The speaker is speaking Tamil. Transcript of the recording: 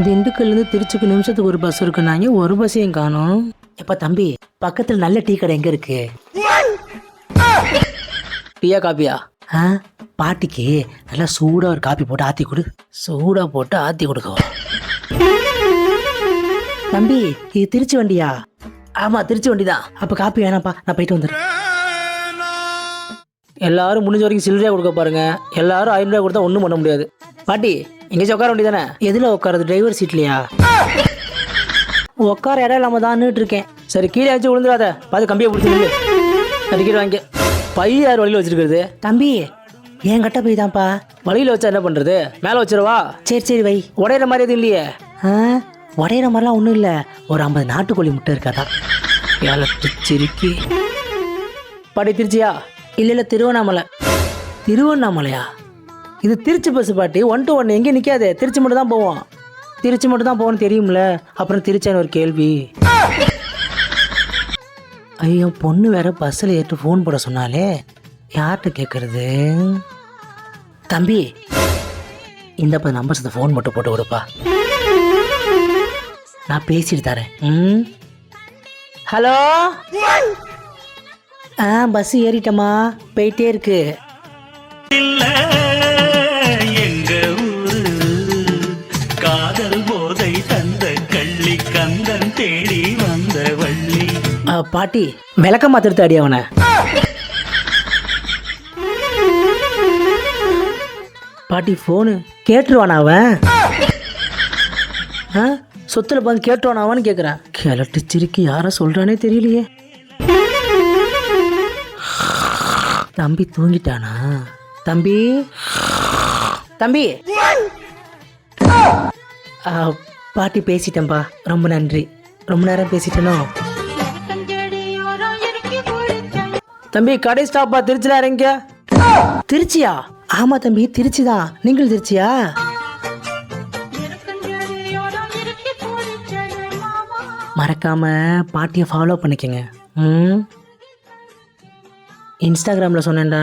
திண்டுக்கல்லேருந்து திருச்சிக்கு நிமிஷத்துக்கு ஒரு பஸ் இருக்குன்னாங்க ஒரு பஸ்ஸையும் காணும்? எப்ப தம்பி பக்கத்தில் நல்ல டீ கடை எங்க இருக்கு? டீயா காப்பியா? ஆ பாட்டிக்கு நல்லா சூடா ஒரு காப்பி போட்டு ஆத்தி கொடு. சூடா போட்டு ஆத்தி கொடுக்க தம்பி இது திருச்சி வண்டியா? ஆமா திருச்சி வண்டி தான் அப்ப காப்பி வேணாம்ப்பா நான் போயிட்டு வந்துடுறேன். எல்லாரும் முடிஞ்ச வரைக்கும் சில்லறையா கொடுக்க பாருங்க. எல்லாரும் ஐநூறு ரூபாய் கொடுத்தா ஒன்றும் பண்ண முடியாது. பாட்டி எங்கேயாச்சும் உட்கார வேண்டியதானே எதில் உட்காரது? டிரைவர் சீட்லையா உட்கார இடம் இல்லாம தான் இருக்கேன். சரி கீழே வச்சு விழுந்துடாத. பார்த்து கம்பியை பிடிச்சி நில்லு டிக்கெட் வாங்கி பை யார் வழியில் வச்சிருக்கிறது? தம்பி என் கட்ட போய் தான்ப்பா. வழியில் வச்சா என்ன பண்ணுறது மேலே வச்சிருவா? சரி சரி வை. உடையிற மாதிரி எதுவும் இல்லையே? ஆ உடையிற மாதிரிலாம் ஒன்றும் இல்லை. ஒரு ஐம்பது நாட்டுக்கோழி முட்டை இருக்காதா? ஏழை சிரிக்கி பாட்டி திருச்சியா? இல்லை இல்லை திருவண்ணாமலை. திருவண்ணாமலையா? இது திருச்சி பஸ் பாட்டி. ஒன் டு ஒன் எங்கேயும் நிற்காது திருச்சி மட்டும் தான் போவோம். திருச்சி மட்டும் தான் போகணும்னு தெரியும்ல. அப்புறம் திருச்சின்னு ஒரு கேள்வி. ஐயோ பொண்ணு வேற பஸ்ஸில் ஏற்று ஃபோன் போட சொன்னாலே யார்கிட்ட கேட்குறது தம்பி இந்த பத்து நம்பர்ஸ் ஃபோன் மட்டும் போட்டு கொடுப்பா. நான் பேசிட்டு தரேன். ம்? ஹலோ? ஆ பஸ் ஏறிட்டமா போயிட்டே இருக்கு. எங்க காதல் போதை தந்த கள்ளி கந்தன் தேடி வந்த வள்ளி. பாட்டி விளக்க மாத்திரத்து அடி அவனை. பாட்டி ஃபோனு கேட்டுருவானா அவன்? ஆ சொத்துல பங்கு கேட்டுருவானா அவன்னு கேட்குறேன் கிளட்டு சிரிக்கி யாரை சொல்றானே தெரியலையே. தம்பி தூங்கிட்டானா? தம்பி? தம்பி! பாட்டி பேசிட்டேன்பா. ரொம்ப நன்றி. ரொம்ப நேரம் பேசிட்டேனோ? தம்பி கடை ஸ்டாப்பா திருச்சியில் இறங்க. திருச்சியா? ஆமா தம்பி திருச்சி தான் நீங்கள் திருச்சியா? மறக்காம பாட்டியை ஃபாலோ பண்ணிக்கங்க. ம்? இன்ஸ்டாகிராமில் சொன்னேன்டா.